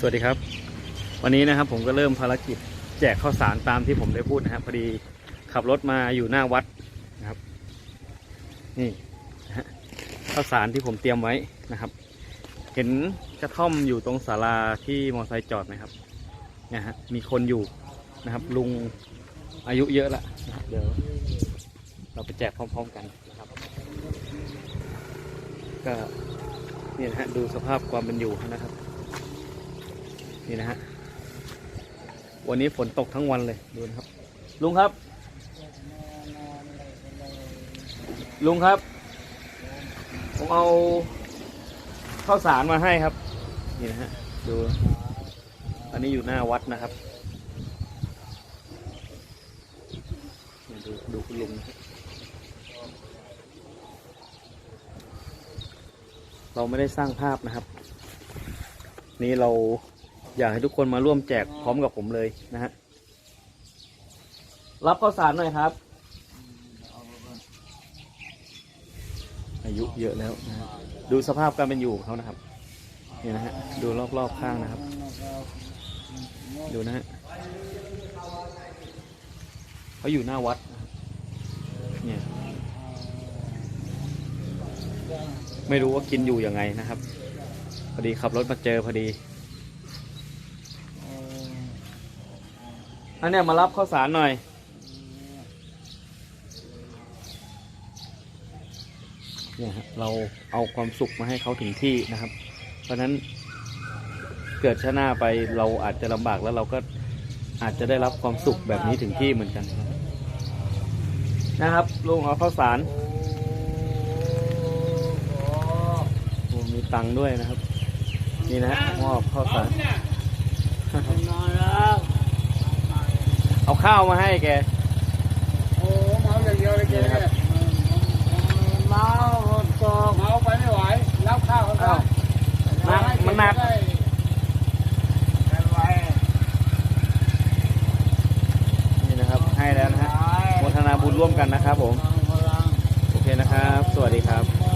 สวัสดีครับ วันนี้นะครับผมก็เริ่มภารกิจแจกข้าวสารตามที่ผมได้พูดนะครับพอดีขับรถมาอยู่หน้าวัดนะครับ นี่ข้าวสารที่ผมเตรียมไว้นะครับ เห็นกระท่อมอยู่ตรงศาลาที่มอเตอร์ไซค์จอดไหมครับเนี่ยฮะมีคนอยู่นะครับ ลุงอายุเยอะละนะครับเดี๋ยวเราไปแจกพร้อม ๆ กันนะครับ ก็เนี่ยนะฮะดูสภาพความเป็นอยู่นะครับ นี่นะฮะ วันนี้ฝนตกทั้งวันเลยดูนะครับ ลุงครับ ลุงครับ ผมเอาข้าวสารมาให้ครับ นี่นะฮะ ดู อันนี้อยู่หน้าวัดนะครับเนี่ยดูดูคุณลุงนะฮะเราไม่ได้สร้างภาพนะครับ นี่เรา อยากให้ทุกคนมาร่วมแจกพร้อมกับผมเลยนะฮะรับข้าวสารหน่อยครับ อายุเยอะแล้วนะฮะดูสภาพการเป็นอยู่ของเขานะครับนี่นะฮะดูรอบๆข้างนะครับ ดูนะฮะเขาอยู่หน้าวัดเนี่ยไม่รู้ว่ากินอยู่ยังไงนะครับ พอดีขับรถมาเจอพอดี อันเนี้ยมารับข้าวสารหน่อย เนี่ยฮะเราเอาความสุขมาให้เขาถึงที่นะครับ เพราะฉะนั้นเกิดชาหน้าไปเราอาจจะลำบากแล้วเราก็อาจจะได้รับความสุขแบบนี้ถึงที่เหมือนกัน นะครับลุงเอาข้าวสารโอ้มีตังค์ด้วยนะครับ นี่นะฮะมอบข้าวสาร นอน เอาข้าวมาให้แก โอ้เมาอย่างเดียวเลยแกเนี่ยเมาหดตกเมาไปไม่ไหวรับข้าวเขาอ้าวหนักมันหนักกันไว้นี่นะครับ ให้แล้วนะฮะโมทนาบุญร่วมกันนะครับผมโอเคนะครับ สวัสดีครับพลัง